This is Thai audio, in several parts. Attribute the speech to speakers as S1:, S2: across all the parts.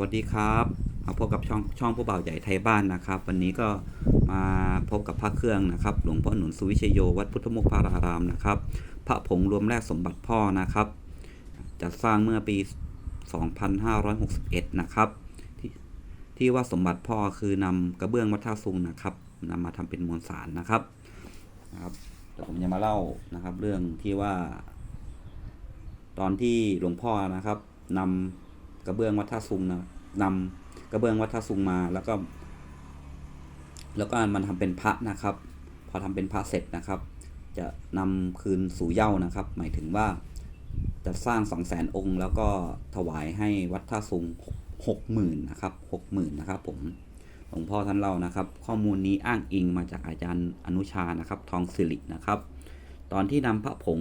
S1: วัสดีครับมาพบกับช่องช่องผู้บ่าวใหญ่ไทยบ้านนะครับ วันนี้ก็มาพบกับพระเครื่องนะครับ หลวงพ่อหนุนสุวิชโยวัดพุทธมุขพารารามนะครับ พระผงรวมแรกสมบัติพ่อนะครับ จัดสร้างเมื่อปี 2561 นะครับ ที่ที่ว่าสมบัติพ่อคือนำกระเบื้องวัดท่าซุงนะครับนำมาทำเป็นมวลสารนะครับนะครับเดี๋ยวผมจะมาเล่านะครับ เรื่องที่ว่า ตอนที่หลวงพ่อนะครับนำ กระเบื้องวัดท่าซุงนะนำกระเบื้องวัดท่าซุงมาแล้วก็ แล้วก็มันทำเป็นพระนะครับ พอทำเป็นพระเสร็จนะครับ จะนำคืนสู่เย้านะครับ หมายถึงว่าจะสร้างสองแสนองค์แล้วก็ถวายให้วัดท่าซุงหกหมื่นนะครับหกหมื่นนะครับผมหลวงพ่อท่านเล่านะครับ ข้อมูลนี้อ้างอิงมาจากอาจารย์อนุชานะครับ ทองสิรินะครับ ตอนที่นำพระผง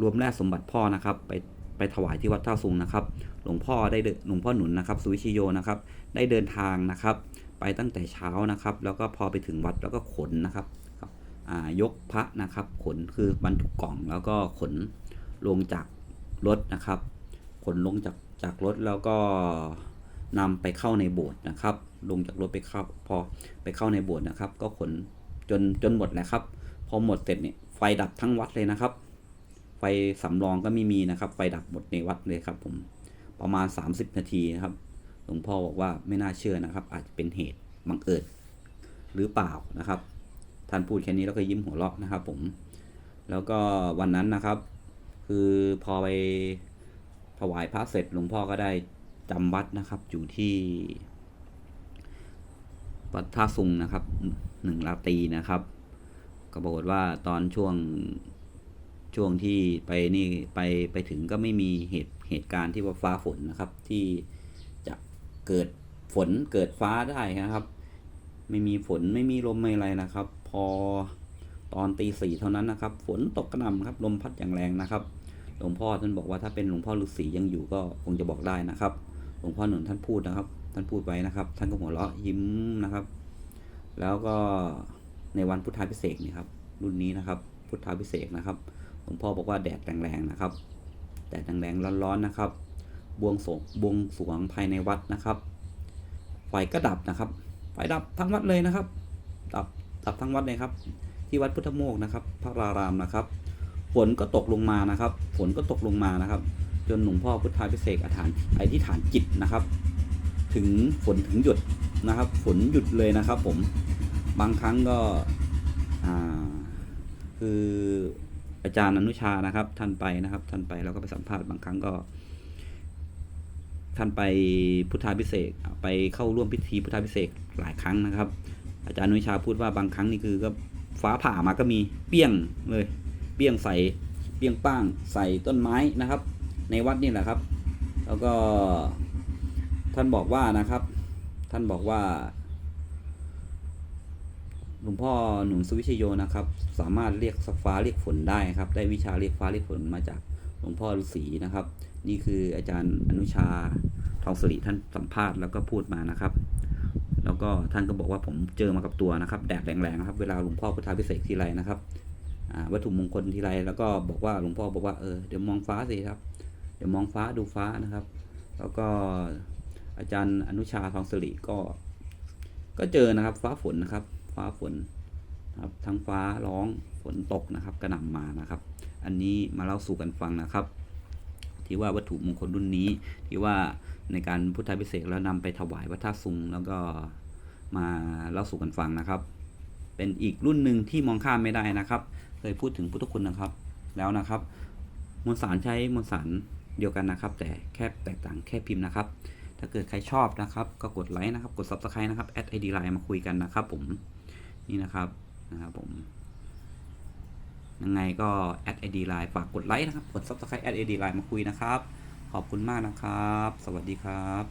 S1: รวมแรกสมบัติพ่อนะครับ ไป ไปถวายที่วัดท่าซุงนะครับ หลวงพ่อได้หลวงพ่อหนุนนะครับสุวิชิโยนะครับ ได้เดินทางนะครับ ไปตั้งแต่เช้านะครับ แล้วก็พอไปถึงวัดแล้วก็ขนนะครับยกพระนะครับ ขนคือบรรทุกกล่องแล้วก็ขนลงจากรถนะครับ ขนลงจากจากรถแล้วก็นำไปเข้าในโบสถ์นะครับ ลงจากรถไปเข้าพอไปเข้าในโบสถ์นะครับ ก็ขนจนจนหมดแหละครับ พอหมดเสร็จเนี่ยไฟดับทั้งวัดเลยนะครับ ไฟสำรองก็ไม่มีนะครับ ไฟดับหมดในวัดเลยครับ ผมประมาณ 30 นาทีนะครับ หลวงพ่อบอกว่าไม่น่าเชื่อนะครับ อาจจะเป็นเหตุบังเอิญหรือเปล่านะครับ ท่านพูดแค่นี้แล้วก็ยิ้มหัวเราะนะครับ ผม แล้วก็วันนั้นนะครับ คือพอไปถวายพระเสร็จหลวงพ่อก็ได้จำวัดนะครับ อยู่ที่วัดท่าซุงนะครับหนึ่งราตีนะครับ ก็บอกว่าตอนช่วง ช่วงที่ไปนี่ไปไปถึงก็ไม่มีเหตุเหตุการณ์ที่ว่าฟ้าฝนนะครับ ที่จะเกิดฝนเกิดฟ้าได้นะครับ ไม่มีฝนไม่มีลมไม่อะไรนะครับ พอตอนตีสี่เท่านั้นนะครับ ฝนตกกระหน่ำครับ ลมพัดอย่างแรงนะครับ หลวงพ่อท่านบอกว่าถ้าเป็นหลวงพ่อฤาษียังอยู่ก็คงจะบอกได้นะครับ หลวงพ่อหนุนท่านพูดนะครับ ท่านพูดไว้นะครับ ท่านก็หัวเราะยิ้มนะครับ แล้วก็ในวันพุทธาพิเศษกนี่ครับ รุ่นนี้นะครับ พุทธาพิเศษกนะครับ ลวงพ่อบอกว่าแดดแรงๆนะครับ แดดแรงๆร้อนๆนะครับ บวงสวงบวงสวงภายในวัดนะครับ ไฟก็ดับนะครับ ไฟดับทั้งวัดเลยนะครับ ดับดับทั้งวัดเลยครับ ที่วัดพุทธโมกนะครับ พระรารามนะครับ ฝนก็ตกลงมานะครับ ฝนก็ตกลงมานะครับ จนหลวงพ่อพุทธาพิเศษกอฐานไอธิษฐานจิตนะครับ ถึงฝนถึงหยุดนะครับ ฝนหยุดเลยนะครับ ผม บางครั้งก็ อ่า คือ อาจารย์อนุชานะครับ ท่านไปนะครับ ท่านไปแล้วก็ไปสัมภาษณ์บางครั้งก็ ท่านไปพุทธาพิเศษไปเข้าร่วมพิธีพุทธาพิเศษหลายครั้งนะครับ อาจารย์อนุชาพูดว่าบางครั้งนี่คือก็ฟ้าผ่ามาก็มีเปี้ยงเลย เปี้ยงใส่เปี้ยงป้างใส่ต้นไม้นะครับ ในวัดนี่แหละครับ แล้วก็ท่านบอกว่านะครับ ท่านบอกว่า หลวงพ่อหนุนสุวิชโยนะครับ สามารถเรียกฟ้าเรียกฝนได้ครับ ได้วิชาเรียกฟ้าเรียกฝนมาจากหลวงพ่อฤาษีนะครับ นี่คืออาจารย์อนุชาทองสิริท่านสัมภาษณ์แล้วก็พูดมานะครับ แล้วก็ท่านก็บอกว่าผมเจอมากับตัวนะครับ แดดแรงๆนะครับ เวลาหลวงพ่อพุทธาพิเศษทีไรนะครับวัตถุมงคลทีไรแล้วก็บอกว่าหลวงพ่อบอกว่าเออเดี๋ยวมองฟ้าสิครับ เดี๋ยวมองฟ้าดูฟ้านะครับ แล้วก็อาจารย์อนุชาทองสิริก็ ก็เจอนะครับฟ้าฝนนะครับ ฟ้าฝนนะครับทั้งฟ้าร้องฝนตกนะครับ กระหน่ำมานะครับ อันนี้มาเล่าสู่กันฟังนะครับ ที่ว่าวัตถุมงคลรุ่นนี้ ที่ว่าในการพุทธาพิเศษกแล้วนำไปถวายวัดท่าซุงแล้วก็มาเล่าสู่กันฟังนะครับ เป็นอีกรุ่นหนึ่งที่มองข้ามไม่ได้นะครับ เคยพูดถึงพุทธคุณนะครับ แล้วนะครับมวลสารใช้มวลสารเดียวกันนะครับ แต่แค่แตกต่างแค่พิมพ์นะครับ ถ้าเกิดใครชอบนะครับ ก็กดไลค์นะครับ กด subscribe นะครับแอดไอดีไลน์มาคุยกันนะครับผม นี่นะครับนะครับผมยังไงก็แอดไอดีไลน์ฝากกดไลค์นะครับ กด subscribe แอดไอดีไลน์มาคุยนะครับ ขอบคุณมากนะครับ สวัสดีครับ